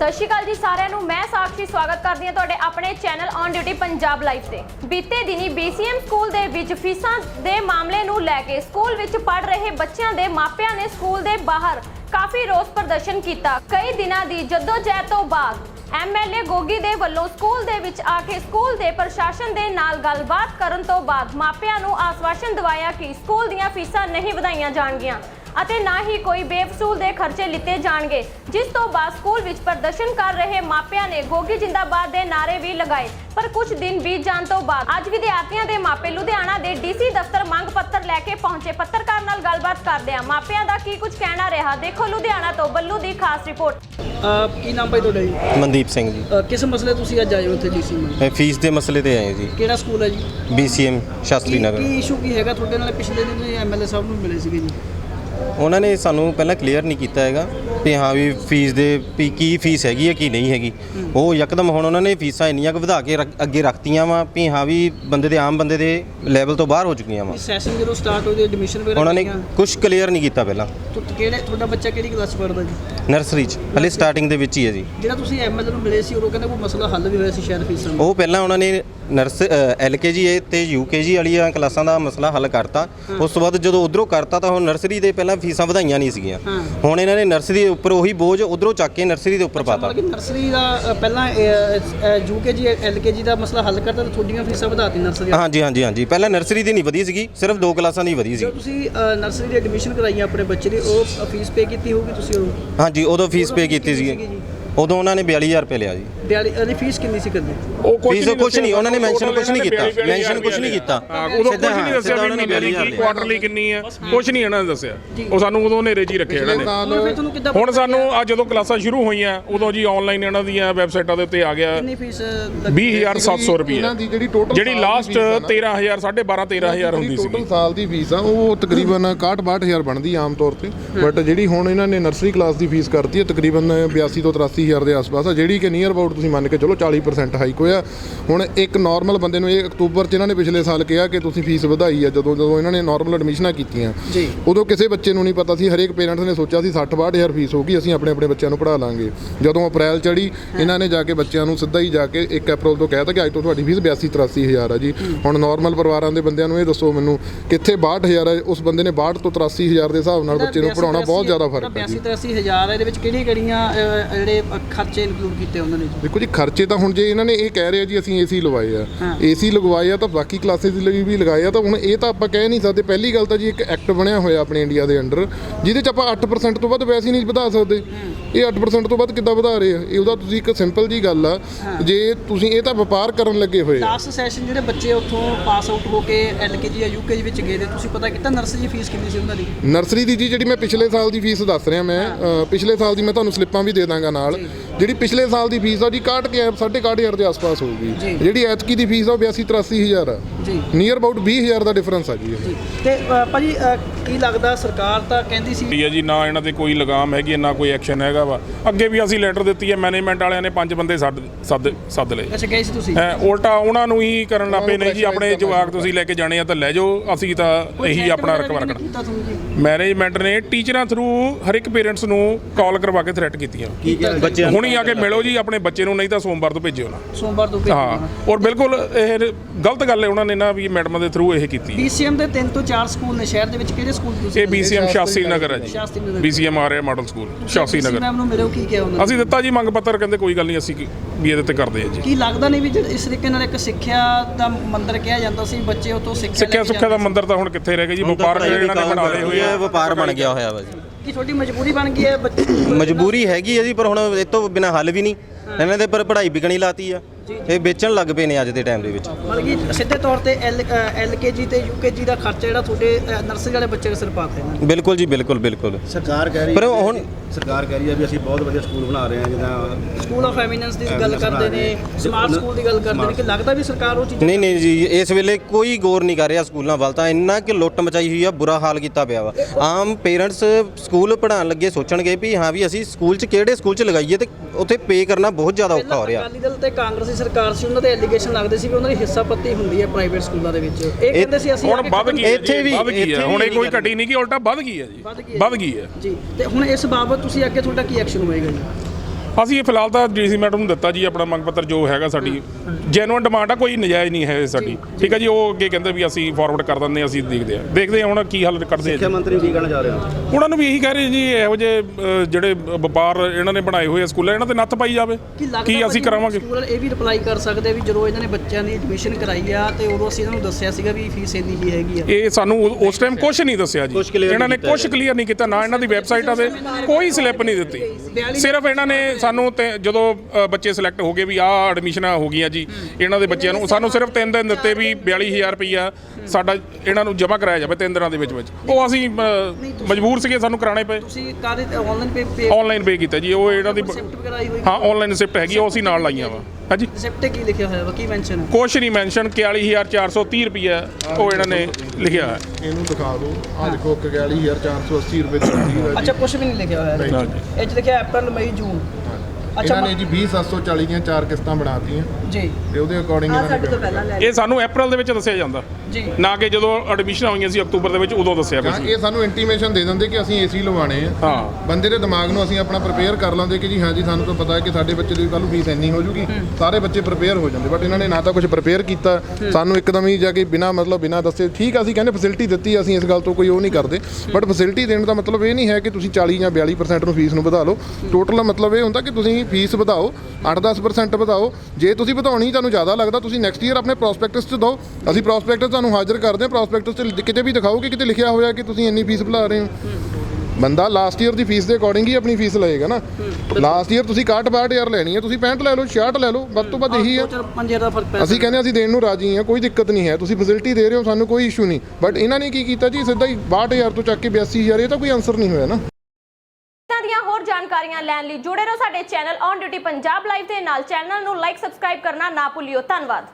ਸਤਿ ਸ਼੍ਰੀ ਅਕਾਲ ਜੀ ਸਾਰਿਆਂ ਨੂੰ। ਮੈਂ ਸਾਕਸ਼ੀ ਸਵਾਗਤ ਕਰਦੀ ਹਾਂ ਤੁਹਾਡੇ ਆਪਣੇ channel on duty Punjab live ਤੇ। ਬੀਤੇ ਦਿਨੀ BCM ਸਕੂਲ ਦੇ ਵਿੱਚ ਫੀਸਾਂ ਦੇ ਮਾਮਲੇ ਨੂੰ ਲੈ ਕੇ ਸਕੂਲ ਵਿੱਚ ਪੜ ਰਹੇ ਬੱਚਿਆਂ ਦੇ ਮਾਪਿਆਂ ਨੇ ਸਕੂਲ ਦੇ ਬਾਹਰ ਕਾਫੀ ਰੋਸ ਪ੍ਰਦਰਸ਼ਨ ਕੀਤਾ। ਕਈ ਦਿਨਾਂ ਦੀ ਜਦੋਜਹਿਦ ਤੋਂ ਬਾਅਦ ਐਮਐਲਏ ਗੋਗੀ ਦੇ ਵੱਲੋਂ ਸਕੂਲ ਦੇ ਵਿੱਚ ਆ ਕੇ ਸਕੂਲ ਦੇ ਪ੍ਰਸ਼ਾਸਨ ਦੇ ਨਾਲ ਗੱਲਬਾਤ ਕਰਨ ਤੋਂ ਬਾਅਦ ਮਾਪਿਆਂ ਨੂੰ ਆਸਵਾਸ਼ਨ ਦਿਵਾਇਆ ਕਿ ਸਕੂਲ ਦੀਆਂ ਫੀਸਾਂ ਨਹੀਂ ਵਧਾਈਆਂ ਜਾਣਗੀਆਂ। ਅਤੇ ਨਾ ਹੀ ਕੋਈ ਬੇਫਜ਼ੂਲ ਦੇ ਖਰਚੇ ਲਿੱਤੇ ਜਾਣਗੇ ਜਿਸ ਤੋਂ ਬਾਅਦ ਸਕੂਲ ਵਿੱਚ ਪ੍ਰਦਰਸ਼ਨ ਕਰ ਰਹੇ ਮਾਪਿਆਂ ਨੇ ਗੋਗੀ ਜਿੰਦਾਬਾਦ ਦੇ ਨਾਰੇ ਵੀ ਲਗਾਏ। ਪਰ ਕੁਝ ਦਿਨ ਬੀਤ ਜਾਣ ਤੋਂ ਬਾਅਦ ਅੱਜ ਵਿਦਿਆਰਥੀਆਂ ਦੇ ਮਾਪੇ ਲੁਧਿਆਣਾ ਦੇ ਡੀਸੀ ਦਫ਼ਤਰ ਮੰਗ ਪੱਤਰ ਲੈ ਕੇ ਪਹੁੰਚੇ। ਪੱਤਰਕਾਰ ਨਾਲ ਗੱਲਬਾਤ ਕਰਦੇ ਆ ਮਾਪਿਆਂ ਦਾ ਕੀ ਕੁਝ ਕਹਿਣਾ ਰਿਹਾ ਦੇਖੋ ਲੁਧਿਆਣਾ ਤੋਂ ਬੱਲੂ ਦੀ ਖਾਸ ਰਿਪੋਰਟ। ਅਹ ਕੀ ਨਾਮ ਭਾਈ ਤੁਹਾਡਾ ਜੀ? ਮਨਦੀਪ ਸਿੰਘ ਜੀ। ਅਹ ਕਿਸ ਮਸਲੇ ਤੁਸੀਂ ਅੱਜ ਆਏ ਹੋ ਇੱਥੇ ਡੀਸੀ ਇਹ ਫੀਸ ਦੇ ਮਸਲੇ ਤੇ ਆਏ ਜੀ। ਕਿਹੜਾ ਸਕੂਲ ਹੈ ਜੀ? BCM ਸ਼ਾਸਤਰੀ ਕੀ- ਨਗਰ। ਕੀ ਇਸ਼ੂ ਕੀ ਹੈਗਾ? ਤੁਹਾਡੇ ਨਾਲ ਪਿਛਲੇ ਦਿਨ ਐਮਐਲਏ ਸਾਹਿਬ ਨੂੰ ਮਿਲੇ ਸੀਗੇ ਜੀ। ਉਹਨਾਂ ਨੇ ਸਾਨੂੰ ਪਹਿਲਾਂ ਕਲੀਅਰ ਨਹੀਂ ਕੀਤਾ ਹੈਗਾ ਵੀ ਹਾਂ ਵੀ ਫੀਸ ਦੇ ਵੀ ਕੀ ਫੀਸ ਹੈਗੀ ਹੈ ਕੀ ਨਹੀਂ ਹੈਗੀ। ਉਹ ਯਕਦਮ ਹੁਣ ਉਹਨਾਂ ਨੇ ਫੀਸਾਂ ਇੰਨੀਆਂ ਕੁ ਵਧਾ ਕੇ ਰੱਖ- ਅੱਗੇ ਰੱਖਤੀਆਂ ਵਾ ਵੀ ਹਾਂ ਵੀ ਬੰਦੇ ਦੇ ਆਮ ਬੰਦੇ ਦੇ ਲੈਵਲ ਤੋਂ ਬਾਹਰ ਹੋ ਚੁੱਕੀਆਂ ਵਾ। ਸੈਸ਼ਨ ਜਦੋਂ ਸਟਾਰਟ ਹੋਈ ਐਡਮਿਸ਼ਨ ਵਗੈਰਾ ਉਹਨਾਂ ਨੇ। ਕੁਝ ਕਲੀਅਰ ਨਹੀਂ ਕੀਤਾ ਪਹਿਲਾਂ। ਤੁ- ਕਿਹੜੇ ਤੁਹਾਡਾ ਬੱਚਾ ਕਿਹੜੀ ਕਲਾਸ ਪੜ੍ਹਦਾ ਜੀ? ਨਰਸਰੀ 'ਚ ਹਲੇ ਸਟਾਰਟਿੰਗ ਦੇ ਵਿੱਚ ਹੀ ਹੈ ਜੀ। ਜਿਹੜਾ ਤੁਸੀਂ ਐਮਐਲਏ ਨੂੰ ਮਿਲੇ ਸੀ ਉਦੋਂ ਕਹਿੰਦੇ ਕੋਈ ਮਸਲਾ ਹੱਲ ਵੀ ਹੋਇਆ ਸੀ ਸ਼ਾਇਦ ਫੀਸਾਂ ਦਾ। ਉਹ ਪਹਿਲਾਂ ਉਹਨਾਂ ਨੇ ਨਰਸ ਐਲਕੇਜੀ ਤੇ ਯੂਕੇਜੀ ਵਾਲੀਆਂ ਕਲਾਸਾਂ ਦਾ ਮਸਲਾ ਹੱਲ ਕਰਤਾ। ਉਸ ਤੋਂ ਬਾਅਦ ਜਦੋਂ ਉਧਰੋਂ ਕਰਤਾ ਤਾਂ ਹੁਣ ਨਰਸਰੀ ਦੇ ਪਹਿਲਾਂ ਫੀਸਾਂ ਵਧਾਈਆਂ ਨਹੀਂ ਸੀਗੀਆਂ। ਹੁਣ ਇਹਨਾਂ ਨੇ ਨਰਸਰੀ ਦੇ ਉੱਪਰ ਉਹੀ ਬੋਝ ਉਧਰੋਂ ਚੱਕ ਕੇ ਨਰਸਰੀ ਦੇ ਉੱਪਰ ਪਾਤਾ। ਮਤਲਬ ਕਿ ਨਰਸਰੀ ਦਾ ਅਹ, ਪਹਿਲਾਂ ਯੂਕੇਜੀ ਐਲਕੇਜੀ ਦਾ ਮਸਲਾ ਹੱਲ ਕਰਤਾ ਤੇ ਤੁਹਾਡੀਆਂ ਫੀਸਾਂ ਵਧਾਤੀ ਨਰਸਰੀ ਹਾਂਜੀ ਹਾਂਜੀ ਹਾਂਜੀ। ਪਹਿਲਾਂ ਨਰਸਰੀ ਦੀ ਨਹੀਂ ਵਧੀ ਸੀਗੀ ਸਿਰਫ ਦੋ ਕਲਾਸਾਂ ਦੀ ਵਧੀ ਸੀ ਜੋ ਤੁਸੀਂ ਨਰਸਰੀ ਦੀ ਐਡਮਿਸ਼ਨ ਕਰਾਈ ਆ ਆਪਣੇ ਬੱਚੇ ਦੀ ਉਹ ਫੀਸ ਪੇ ਕੀਤੀ ਹੋਊਗੀ ਤੁਸੀਂ ਉਹ ਹਾਂਜੀ ਉਦੋਂ ਫੀਸ ਪੇ ਕੀਤੀ ਸੀ ਉਦੋਂ ਉਹਨਾਂ ਨੇ 42000 ਰੁਪਏ ਲਿਆ ਜੀ। 42 ਉਹਦੀ ਫੀਸ ਕਿੰਨੀ ਸੀ ਕਰਦੇ ਉਹ ਕੁਛ ਫੀਸ ਨਹੀਂ ਕੁਛ ਨਹੀਂ ਉਹਨਾਂ ਨੇ total ਕੁਛ ਨਹੀਂ ਕੀਤਾ, ਇਹਨਾਂ ਨੇ mention ਕੁਛ ਨਹੀਂ ਕੀਤਾ। ਉਦੋਂ ਸਿੱਧਾ ਕੁਛ ਨਹੀਂ ਦੱਸਿਆ ਵੀ ਉਹਨਾਂ ਨੇ ਮਹੀਨੇ ਦੀ ਲਿਆ। ਕੀ। ਕੁਆਟਰਲੀ ਕਿੰਨੀ ਹੈ ਕੁਛ ਨਹੀਂ ਇਹਨਾਂ ਨੇ ਦੱਸਿਆ। ਉਹ ਸਾਨੂੰ ਉਦੋਂ ਹਨੇਰੇ ਹੀ ਰੱਖਿਆ ਇਹਨਾਂ ਨੇ। ਹੁਣ ਕਿੱਦਾਂ ਸਾਨੂੰ ਆ ਜਦੋਂ ਕਲਾਸਾਂ ਸ਼ੁਰੂ ਹੋਈਆਂ ਉਦੋਂ ਜੀ ਆਨਲਾਈਨ ਇਹਨਾਂ ਦੀਆਂ ਵੈਬਸਾਈਟਾਂ ਦੇ ਉੱਤੇ ਆ ਗਿਆ। ਕਿੰਨੀ ਫੀਸ ਲੱਗੀ? 20700 ਰੁਪਏ ਇਹਨਾਂ ਦੀ ਜਿਹੜੀ ਲਾਸਟ ਫੀਸ ਆ ਨਾ, 13000 12.5 13000 ਹੁੰਦੀ ਟੋਟਲ ਸੀ ਸਾਲ ਦੀ ਫੀਸ ਆ ਉਹ ਤਕਰੀਬਨ 61-62000 ਬਣਦੀ ਆਮ ਤੌਰ ਤੇ। ਬਟ ਜਿਹੜੀ ਹੁਣ ਇਹਨਾਂ ਨੇ ਨਰਸਰੀ ਕਲਾਸ ਦੀ ਫੀਸ ਕਰਤੀ ਹੈ ਤਕਰੀਬਨ 82 ਤੋਂ 83000 ਦੇ ਆਸ-ਪਾਸ ਆ ਜਿਹੜੀ ਕਿ ਨੀਅਰ ਅਬਾਊਟ ਤੁਸੀਂ ਮੰਨ ਕੇ ਚਲੋ 40% ਹਾਈਕ ਹੋਇਆ। ਹੁਣ ਇੱਕ ਨਾਰਮਲ ਬੰਦੇ ਨੂੰ ਇਹ ਅਕਤੂਬਰ ਚ ਇਹਨਾਂ ਨੇ ਪਿਛਲੇ ਸਾਲ ਕਿਹਾ ਕਿ ਤੁਸੀਂ ਫੀਸ ਵਧਾਈ ਆ ਜਦੋਂ ਜਦੋਂ ਇਹਨਾਂ ਨੇ ਨਾਰਮਲ ਐਡਮਿਸ਼ਨਾਂ ਕੀਤੀਆਂ। ਉਦੋਂ ਕਿਸੇ ਬੱਚੇ ਨੂੰ ਨਹੀਂ ਪਤਾ ਸੀ ਹਰੇਕ ਪੇਰੈਂਟਸ ਨੇ ਸੋਚਿਆ ਸੀ 60-62000 ਫੀਸ ਹੋਗੀ ਅਸੀਂ ਆਪਣੇ ਆਪਣੇ ਬੱਚਿਆਂ ਨੂੰ ਪੜ੍ਹਾ ਲਾਂਗੇ। ਜਦੋਂ ਅਪ੍ਰੈਲ ਚੜੀ ਇਹਨਾਂ ਨੇ ਜਾ ਕੇ ਬੱਚਿਆਂ ਨੂੰ ਸਿੱਧਾ ਹੀ ਜਾ ਕੇ 1 ਅਪ੍ਰੈਲ ਤੋਂ ਕਹਿਤਾ ਕਿ ਅੱਜ ਤੋਂ ਤੁਹਾਡੀ ਫੀਸ 82-83000 ਆ ਜੀ। ਹੁਣ ਨਾਰਮਲ ਪਰਿਵਾਰਾਂ ਦੇ ਬੰਦਿਆਂ ਨੂੰ ਇਹ ਦੱਸੋ ਮੈਨੂੰ ਕਿੱਥੇ 62000 ਹੈ ਉਸ ਬੰਦੇ ਨੇ 62 ਤੋਂ 83000 ਦੇ ਹਿਸਾਬ ਨਾਲ ਬੱਚੇ ਨੂੰ ਪੜਾਉਣਾ ਬਹੁਤ ਜ਼ਿਆਦਾ ਫ਼ਰਕ ਹੈ ਜੀ। 82 ਹਜ਼ਾਰ ਇਹਦੇ ਵਿੱਚ ਕਿਹੜੀਆਂ ਕਿਹੜੀਆਂ ਜਿਹੜੇ ਖਰਚੇ ਇਨਕਲੂਡ ਕੀਤੇ ਉਹਨਾਂ ਨੇ ਜੀ? ਦੇਖੋ ਜੀ ਖਰਚੇ ਤਾਂ ਹੁਣ ਜੇ ਇਹਨਾਂ ਨੇ ਇਹ ਕਹਿ ਰਹੇ ਜੀ ਅਸੀਂ ਏਸੀ ਲਵਾਏ ਆ ਹਾਂ। ਏਸੀ ਲਗਵਾਏ ਆ ਤਾਂ ਬਾਕੀ ਕਲਾਸਿਸ ਲਈ ਵੀ ਲਗਾਏ ਆ ਤਾਂ ਹੁਣ ਇਹ ਤਾਂ ਆਪਾਂ ਕਹਿ ਨਹੀਂ ਸਕਦੇ ਪਹਿਲੀ ਗੱਲ ਤਾਂ ਜੀ ਇੱਕ ਐਕਟ ਬਣਿਆ ਹੋਇਆ ਆਪਣੇ ਇੰਡੀਆ ਦੇ ਅੰਡਰ ਜਿਹਦੇ ਚ ਆਪਾਂ 8% ਤੋਂ ਵੱਧ ਵੈਸੇ ਹੀ ਨਹੀਂ ਵਧਾ ਸਕਦੇ ਇਹ 8% ਤੋਂ ਵੱਧ ਕਿੱਦਾਂ ਵਧਾ ਰਹੇ ਆ? ਇਹ ਉਹਦਾ ਤੁਸੀਂ ਇੱਕ ਸਿੰਪਲ ਜੀ ਗੱਲ ਆ ਜੇ ਤੁਸੀਂ ਇਹ ਤਾਂ ਵਪਾਰ ਕਰਨ ਲੱਗੇ ਹੋਏ ਆ। ਲਾਸਟ ਸੈਸ਼ਨ ਜਿਹੜੇ ਬੱਚੇ ਉੱਥੋਂ ਪਾਸ ਆਊਟ ਹੋ ਕੇ ਐਲਕੇਜੀ ਜਾਂ ਯੂਕੇਜੀ ਵਿੱਚ ਗਏ ਨੇ ਤੁਸੀਂ ਪਤਾ ਕੀਤਾ ਨਰਸਰੀ ਦੀ ਫੀਸ ਕਿੰਨੀ ਸੀ ਉਹਨਾਂ ਦੀ? ਨਰਸਰੀ ਦੀ ਜੀ ਜਿਹੜੀ ਮੈਂ ਪਿਛਲੇ ਸਾਲ ਦੀ ਫੀਸ ਦੱਸ ਰਿਹਾ ਮੈਂ ਅ, ਪਿਛਲੇ ਸਾਲ ਦੀ ਮੈਂ ਤੁਹਾਨੂੰ ਸਲਿੱਪਾਂ ਵੀ ਦੇ ਦਾਂਗਾ ਨਾਲ। ਜਿਹੜੀ ਪਿਛਲੇ ਸਾਲ ਦੀ ਫੀਸ ਆ ਜੀ 61 ਕੇ 65000 ਦੇ ਆਸ-ਪਾਸ ਹੋਊਗੀ। ਜਿਹੜੀ ਐਤਕੀ ਦੀ ਫੀਸ ਆ ਉਹ 82 83000 ਆ। ਜੀ। ਨੀਅਰ ਅਬਾਊਟ 20000 ਦਾ ਡਿਫਰੈਂਸ ਆ ਜੀ ਇਹ। ਤੇ ਭਾਜੀ ਕੀ ਲੱਗਦਾ ਸਰਕਾਰ ਤਾਂ ਕਹਿੰਦੀ ਸੀ ਹੈ ਜੀ ਨਾ ਇਹਨਾਂ ਤੇ ਕੋਈ ਲਗਾਮ ਹੈਗੀ ਹੈ, ਨਾ ਕੋਈ ਐਕਸ਼ਨ ਹੈਗਾ ਵਾ। ਅੱਗੇ ਵੀ ਅਸੀਂ ਲੈਟਰ ਦਿੱਤੀ ਹੈ ਮੈਨੇਜਮੈਂਟ ਵਾਲਿਆਂ ਨੇ ਪੰਜ ਬੰਦੇ ਸੱਦ ਸੱਦ ਸੱਦ ਲਏ। ਅੱਛਾ ਗਏ ਸੀ ਤੁਸੀਂ? ਹੈ ਉਲਟਾ ਉਹਨਾਂ ਨੂੰ ਹੀ ਕਰਨ ਲੱਪੇ ਨਹੀਂ ਜੀ ਆਪਣੇ ਜਵਾਕ ਤੁਸੀਂ ਲੈ ਕੇ ਜਾਣੇ ਆ ਤਾਂ ਲੈ ਜਾਓ ਅਸੀਂ ਤਾਂ ਇਹੀ ਆਪਣਾ ਕੀਤਾ ਤੁਹਾਨੂੰ ਜੀ। ਮੈਨੇਜਮੈਂਟ ਨੇ ਟੀਚਰਾਂ ਥਰੂ ਹਰ ਇੱਕ ਪੇਰੈਂਟਸ ਨੂੰ ਕਾਲ ਕਰਵਾ ਕੇ ਥ੍ਰੈਟ ਕੀਤੀਆਂ। ਬੱਚਿਆਂ ਹੁਣੀ ਆ ਕੇ ਮਿਲੋ ਜੀ ਆਪਣੇ ਬੱਚੇ ਨੂੰ ਨਹੀਂ ਤਾਂ ਸੋਮਵਾਰ ਤੋਂ ਭੇਜਿਓ ਨਾ। ਸੋਮਵਾਰ ਤੋਂ ਹਾਂ ਔਰ ਬਿਲਕੁਲ ਇਹ ਗਲਤ ਗੱਲ ਹੈ ਉਹਨਾਂ ਨੇ ਨਾ ਵੀ ਮੈਡਮਾਂ ਦੇ ਥਰੂ ਇਹ ਕੀਤੀ। BCM ਦੇ 3 ਤੋਂ 4 ਸਕੂਲ ਨੇ ਸ਼ਹਿਰ ਦੇ ਵਿੱਚ ਕਿਹੜੇ ਸਕੂਲ ਤੁਸੀਂ ਇਹ BCM ਸ਼ਾਸਤਰੀ ਨਗਰ ਹੈ ਜੀ। BCM ਆ ਰਿਹਾ model school Shastri Nagar. Ma'am ਨੂੰ ਮਿਲਿਓ ਕੀ ਕਿਹਾ ਉਹਨਾਂ ਨੇ? ਅਸੀਂ ਦਿੱਤਾ ਜੀ ਮੰਗ ਪੱਤਰ ਕਹਿੰਦੇ ਕੋਈ ਗੱਲ ਨਹੀਂ ਅਸੀਂ ਵੀ ਇਹਦੇ ਤੇ ਕਰਦੇ ਆ ਜੀ। ਕੀ ਲੱਗਦਾ ਨਹੀਂ ਵੀ ਇਸ ਤਰੀਕੇ ਨਾਲ ਇੱਕ ਸਿੱਖਿਆ ਦਾ ਮੰਦਰ ਕਿਹਾ ਜਾਂਦਾ ਸੀ ਬੱਚੇ ਉਤੋਂ ਸਿੱਖਿਆ ਸਿੱਖਿਆ ਸੁੱਖਿਆ ਦਾ ਮੰਦਿਰ ਤਾਂ ਹੁਣ ਕਿੱਥੇ ਰਹਿ ਗਿਆ ਜੀ? ਵਪਾਰ ਇਹਨਾਂ ਨੇ ਬਣਾ ਲਏ ਹੋਏ ਆ। ਵਪਾਰ ਬਣ ਗਿਆ ਹੋਇਆ ਵਾ ਜੀ। ਕੀ ਤੁਹਾਡੀ ਮਜਬੂਰੀ ਬਣ ਗਈ ਹੈ ਬੱਚੇ ਮਜਬੂਰੀ ਹੈਗੀ ਹੈ ਜੀ ਪਰ ਹੁਣ ਇਹ ਤੋਂ ਬਿਨਾ ਹੱਲ ਵੀ ਨਹੀਂ। ਇਹਨਾਂ ਦੇ ਪਰ ਪੜ੍ਹਾਈ ਵਿਕਣੀ ਲਾਤੀ ਆ। ਇਹ ਵੇਚਣ ਲੱਗ ਪਏ ਨੇ ਅੱਜ ਦੇ ਟਾਈਮ ਦੇ ਵਿੱਚ। ਮਤਲਬ ਕਿ ਸਿੱਧੇ ਤੌਰ ਤੇ ਐਲਕੇਜੀ ਤੇ ਯੂਕੇਜੀ ਦਾ ਖਰਚਾ ਜਿਹੜਾ ਤੁਹਾਡੇ ਨਰਸਰੀ ਵਾਲੇ ਬੱਚੇ ਦੇ ਸਿਰ ਪਾਤਾ ਇਹਨਾਂ ਨੇ। ਬਿਲਕੁਲ ਜੀ ਬਿਲਕੁਲ ਬਿਲਕੁਲ। ਸਰਕਾਰ ਕਹਿ ਰਹੀ ਪਰ ਹੁਣ- ਸਰਕਾਰ ਕਹਿ ਰਹੀ ਹੈ ਵੀ ਅਸੀਂ ਬਹੁਤ ਵਧੀਆ ਸਕੂਲ ਬਣਾ ਰਹੇ ਹਾਂ ਜਿੱਦਾਂ ਸਕੂਲ ਆਫ ਐਮੀਨੈਂਸ ਦੀ ਗੱਲ ਕਰਦੇ ਨੇ। ਸਮਾਰਟ ਸਕੂਲ ਦੀ ਗੱਲ ਕਰਦੇ ਨੇ ਕਿ ਲੱਗਦਾ ਵੀ ਸਰਕਾਰ ਉਹ ਚੀਜ਼ਾਂ ਨਹੀਂ ਨਹੀਂ ਜੀ ਇਸ ਵੇਲੇ ਕੋਈ ਗੌਰ ਨਹੀਂ ਕਰ ਰਿਹਾ ਸਕੂਲਾਂ ਵੱਲ ਤਾਂ ਇੰਨਾ ਕਿ ਲੁੱਟ ਮਚਾਈ ਹੋਈ ਆ ਬੁਰਾ ਹਾਲ ਕੀਤਾ ਪਿਆ ਵਾ। ਆਮ ਪੇਰੈਂਟਸ ਸਕੂਲ ਪੜ੍ਹਾਉਣ ਲੱਗੇ ਸੋਚਣਗੇ ਵੀ ਹਾਂ ਵੀ ਅਸੀਂ ਸਕੂਲ 'ਚ ਕਿਹੜੇ ਸਕੂਲ 'ਚ ਲਗਾਈਏ ਤੇ ਉੱਥੇ ਪੇ ਕਰਨਾ ਬਹੁਤ ਜ਼ਿਆਦਾ ਔਖਾ ਹੋ ਰਿਹਾ। ਅਕਾਲੀ ਦਲ ਤੇ ਕਾਂਗਰਸੀ ਸਰਕਾਰ ਸੀ ਉਹਨਾਂ ਦੇ ਐਲੀਗੇਸ਼ਨ ਲੱਗਦੇ ਸੀ ਵੀ ਉਹਨਾਂ ਦੀ ਹਿੱਸਾ ਪੱਤੀ ਹੁੰਦੀ ਹੈ ਪ੍ਰਾਈਵੇਟ ਸਕੂਲਾਂ ਦੇ ਵਿੱਚ। ਇਹ ਕਹਿੰਦੇ ਸੀ ਅਸੀਂ ਹੁਣ ਵੱਧ ਗਈ ਹੈ ਇੱਥੇ ਵੀ- ਵੱਧ ਗਈ ਹੈ। ਹੁਣ ਇਹ ਕੋਈ ਘਟੀ ਨਹੀਂ ਕਿ ਉਲਟਾ ਵੱਧ ਗਈ ਹੈ ਜੀ। ਵੱਧ ਗਈ ਹੈ। ਜੀ ਤੇ ਹੁਣ ਇਸ ਬਾਬਤ ਤੁਸੀਂ ਅੱਗੇ ਤੁਹਾਡਾ ਕੀ ਐਕਸ਼ਨ ਹੋਏਗਾ ਜੀ? ਅਸੀਂ ਇਹ ਫਿਲਹਾਲ ਤਾਂ ਡੀਸੀ ਮੈਡਮ ਨੂੰ ਦਿੱਤਾ ਜੀ ਆਪਣਾ ਮੰਗ ਪੱਤਰ ਜੋ ਹੈਗਾ ਸਾਡੀ। ਜੈਨੂਇਨ ਡਿਮਾਂਡ ਆ ਕੋਈ ਨਜਾਇਜ਼ ਨਹੀਂ ਹੈ ਸਾਡੀ। ਠੀਕ ਹੈ ਜੀ ਉਹ ਅੱਗੇ ਕਹਿੰਦੇ ਵੀ ਅਸੀਂ ਫਾਰਵਰਡ ਕਰ ਦਿੰਦੇ ਅਸੀਂ ਦੇਖਦੇ ਹਾਂ। ਦੇਖਦੇ ਹਾਂ ਹੁਣ ਕੀ ਹੱਲ ਕਰਦੇ ਆ ਸਿੱਖਿਆ ਮੰਤਰੀ ਕੀ ਕਹਿਣਾ ਚਾਹ ਰਹੇ ਹੋ? ਉਹਨਾਂ ਨੂੰ ਵੀ ਇਹੀ ਕਹਿ ਰਹੇ ਜੀ ਇਹੋ ਜਿਹੇ ਅ, ਜਿਹੜੇ ਵਪਾਰ ਇਹਨਾਂ ਨੇ ਬਣਾਏ ਹੋਏ ਆ ਸਕੂਲਾਂ ਇਹਨਾਂ ਤੇ ਨੱਥ ਪਾਈ ਜਾਵੇ। ਕੀ ਅਸੀਂ ਕਰਾਵਾਂਗੇ? ਸਕੂਲ ਇਹ ਵੀ ਰਿਪਲਾਈ ਕਰ ਸਕਦੇ ਵੀ ਜਦੋਂ ਇਹਨਾਂ ਨੇ ਬੱਚਿਆਂ ਦੀ ਐਡਮਿਸ਼ਨ ਕਰਾਈ ਆ ਤੇ ਉਦੋਂ ਅਸੀਂ ਇਹਨਾਂ ਨੂੰ ਦੱਸਿਆ ਸੀਗਾ ਵੀ ਫੀਸ ਇੰਨੀ ਹੀ ਹੈਗੀ ਆ। ਇਹ ਸਾਨੂੰ ਉ- ਉਸ ਟਾਈਮ ਕੁਝ ਨਹੀਂ ਦੱਸਿਆ ਜੀ। ਕੁਛ clear ਇਹਨਾਂ ਨੇ ਨਹੀਂ ਕੁਝ ਕਲੀਅਰ ਨਹੀਂ ਕੀਤਾ ਨਾ ਇਹਨਾਂ ਦੀ ਵੈਬਸਾਈਟਾਂ ਤੇ ਕੋਈ ਸਲਿੱਪ ਨਹੀਂ ਦਿੱਤੀ। ਸਿਰਫ ਇਹਨਾਂ ਨੇ ਸਾਨੂੰ ਤੇ ਜਦੋਂ ਅ, ਬੱਚੇ ਸਿਲੈਕਟ ਹੋ ਗਏ ਵੀ ਆਹ ਐਡਮਿਸ਼ਨਾਂ ਹੋ ਗਈਆਂ ਜੀ ਇਹਨਾਂ ਦੇ ਬੱਚਿਆਂ ਨੂੰ ਸਾਨੂੰ ਸਿਰਫ 3 ਦਿਨ ਦਿੱਤੇ ਵੀ 42000 ਰੁਪਈਆ ਸਾਡਾ ਇਹਨਾਂ ਨੂੰ ਜਮ੍ਹਾਂ ਕਰਾਇਆ ਜਾਵੇ 3 ਦਿਨਾਂ ਦੇ ਵਿੱਚ ਵਿੱਚ। ਉਹ ਅਸੀਂ ਅ, ਮਜਬੂਰ ਸੀਗੇ ਸਾਨੂੰ ਕਰਾਣੇ ਪਏ। ਤੁਸੀਂ ਕਾਦੇ ਆਨਲਾਈਨ ਪੇ ਪੇ ਆਨਲਾਈਨ ਪੇ ਕੀਤਾ ਜੀ ਉਹ ਇਹਨਾਂ ਦੀ ਰਿਸਿਪਟ ਵਗੈਰਾ ਆਈ ਹੋਈ। ਹਾਂ ਆਨਲਾਈਨ ਰਿਸਿਪਟ ਹੈਗੀ ਆ, ਉਹ ਅਸੀਂ ਨਾਲ ਲਾਈਆਂ ਵਾ। ਹਾਂਜੀ। ਰਿਸਿਪਟ ਕੀ ਲਿਖਿਆ ਹੋਇਆ ਵਾ? ਕੀ ਮੈਂਸ਼ਨ ਹੈ ਕੁਛ ਨਹੀਂ ਮੈਂਸ਼ਨ 41430 ਰੁਪਈਆ ਉਹ ਇਹਨਾਂ ਨੇ ਲਿਖਿਆ ਹੈ ਇਹਨੂੰ ਦਿਖਾ ਦਿਓ। ਆ ਦੇਖੋ 41480 ਰੁਪਏ ਦੀ ਰਸੀਦ ਹੈ ਜੀ। ਅੱਛਾ ਕੁਝ ਵੀ ਨਹੀਂ ਲਿਖਿਆ ਹੋਇਆ ਇਹਦੇ। ਇਹ 'ਚ ਲਿਖਿਆ ਅਪ੍ਰੈਲ ਮਈ ਜੂਨ ਇਹਨਾਂ ਨੇ ਜੀ 20740 ਦੀਆਂ ਚਾਰ ਕਿਸ਼ਤਾਂ ਬਣਾਤੀਆਂ। ਜੀ। ਤੇ ਉਹਦੇ ਅਕੋਰਡਿੰਗ ਆ ਇਹਨਾਂ ਸਾਡੇ ਨੇ ਤੋਂ ਪਹਿਲਾਂ ਲੈ ਇਹ ਸਾਨੂੰ ਅਪ੍ਰੈਲ ਦੇ ਵਿੱਚ ਦੱਸਿਆ ਜਾਂਦਾ। ਜੀ। ਨਾ ਕਿ ਜਦੋਂ ਐਡਮਿਸ਼ਨ ਹੋਈਆਂ ਸੀ ਅਕਤੂਬਰ ਦੇ ਵਿੱਚ ਉਦੋਂ ਦੱਸਿਆ ਪਿਆ ਇਹ ਸਾਨੂੰ ਇੰਟੀਮੇਸ਼ਨ ਦੇ ਦਿੰਦੇ ਕਿ ਅਸੀਂ ਏਸੀ ਲਵਾਣੇ ਆ। ਹਾਂ। ਬੰਦੇ ਦੇ ਦਿਮਾਗ ਨੂੰ ਅਸੀਂ ਆਪਣਾ ਪ੍ਰਪੇਅਰ ਕਰ ਲਾਂਦੇ ਕਿ ਜੀ ਹਾਂ ਜੀ ਸਾਨੂੰ ਤਾਂ ਪਤਾ ਹੈ ਕਿ ਸਾਡੇ ਬੱਚੇ ਦੀ ਕੱਲ ਨੂੰ ਫੀਸ ਇੰਨੀ ਹੋ ਜੂਗੀ। ਸਾਰੇ ਬੱਚੇ ਪ੍ਰਪੇਅਰ ਹੋ ਜਾਂਦੇ ਬਟ ਇਹਨਾਂ ਨੇ ਨਾ ਤਾਂ ਕੁਝ ਪ੍ਰਪੇਅਰ ਕੀਤਾ। ਸਾਨੂੰ ਇੱਕਦਮ ਹੀ ਜਾ ਕੇ ਬਿਨਾ ਮਤਲਬ ਬਿਨਾ ਦੱਸੇ ਠੀਕ ਆ, ਅਸੀਂ ਕਹਿੰਦੇ ਫੈਸਿਲਿਟੀ ਦਿੱਤੀ ਅਸੀਂ ਇਸ ਗੱਲ ਤੋਂ ਕੋਈ ਉਹ ਨਹੀਂ ਕਰਦੇ। ਬਟ ਫੈਸਿਲਿਟੀ ਦੇਣ ਦਾ ਮਤਲਬ ਇਹ ਨਹੀਂ ਹੈ ਕਿ ਤੁਸੀਂ 40 ਜਾਂ 42% ਨੂੰ ਫੀਸ ਨੂੰ ਵਧਾ ਲਓ। ਟੋਟਲ ਮਤਲਬ ਇਹ ਹੁੰਦਾ ਕਿ ਤੁਸੀਂ ਫੀਸ ਵਧਾਓ 8-10% ਵਧਾਓ। ਜੇ ਤੁਸੀਂ ਵਧਾਉਣੀ ਤੁਹਾਨੂੰ ਜ਼ਿਆਦਾ ਲੱਗਦਾ ਤੁਸੀਂ ਨੈਕਸਟ ਈਅਰ ਆਪਣੇ ਪ੍ਰੋਸਪੈਕਟਸ 'ਚ ਦਿਓ। ਅਸੀਂ ਪ੍ਰੋਸਪੈਕਟਸ ਤੁਹਾਨੂੰ ਹਾਜ਼ਰ ਕਰਦੇ ਹਾਂ। ਪ੍ਰੋਸਪੈਕਟਸ 'ਚ ਕਿਤੇ ਵੀ ਦਿਖਾਓ ਕਿ ਕਿਤੇ ਲਿਖਿਆ ਹੋਇਆ ਕਿ ਤੁਸੀਂ ਇੰਨੀ ਫੀਸ ਵਧਾ ਰਹੇ ਹੋ। ਬੰਦਾ ਲਾਸਟ ਈਅਰ ਦੀ ਫੀਸ ਦੇ ਅਕੋਰਡਿੰਗ ਹੀ ਆਪਣੀ ਫੀਸ ਲਏਗਾ ਨਾ। ਲਾਸਟ ਈਅਰ ਤੁਸੀਂ 61 62000 ਲੈਣੀ ਹੈ। ਤੁਸੀਂ 65 ਲੈ ਲਓ 66 ਲੈ ਲਓ। ਵੱਧ ਤੋਂ ਵੱਧ ਇਹੀ ਹੈ। 5000 ਦਾ ਫ਼ਰਕ ਪੈ ਅਸੀਂ ਕਹਿੰਦੇ ਅਸੀਂ ਦੇਣ ਨੂੰ ਰਾਜੀ ਹਾਂ। ਕੋਈ ਦਿੱਕਤ ਨਹੀਂ ਹੈ। ਤੁਸੀਂ ਫੈਸਿਲਿਟੀ ਦੇ ਰਹੇ ਹੋ ਸਾਨੂੰ ਕੋਈ ਇਸ਼ੂ ਨਹੀਂ। ਬਟ ਇਹਨਾਂ ਨੇ ਕੀ ਕੀਤਾ ਜੀ? ਸਿੱਧਾ ਹੀ 62000 ਤੋਂ ਚੱਕ ਕੇ 82000 ਇਹ ਤਾਂ ਕੋਈ ਆਨਸਰ ਨਹੀਂ ਹੋਇਆ ਨਾ। ਜਾਣਕਾਰੀਆਂ ਲੈਣ ਲਈ ਜੁੜੇ ਰਹੋ ਸਾਡੇ channel on duty Punjab live ਦੇ ਨਾਲ ਚੈਨਲ ਨੂੰ ਲਾਈਕ ਸਬਸਕ੍ਰਾਈਬ ਕਰਨਾ ਨਾ ਭੁੱਲਿਓ। ਧੰਨਵਾਦ।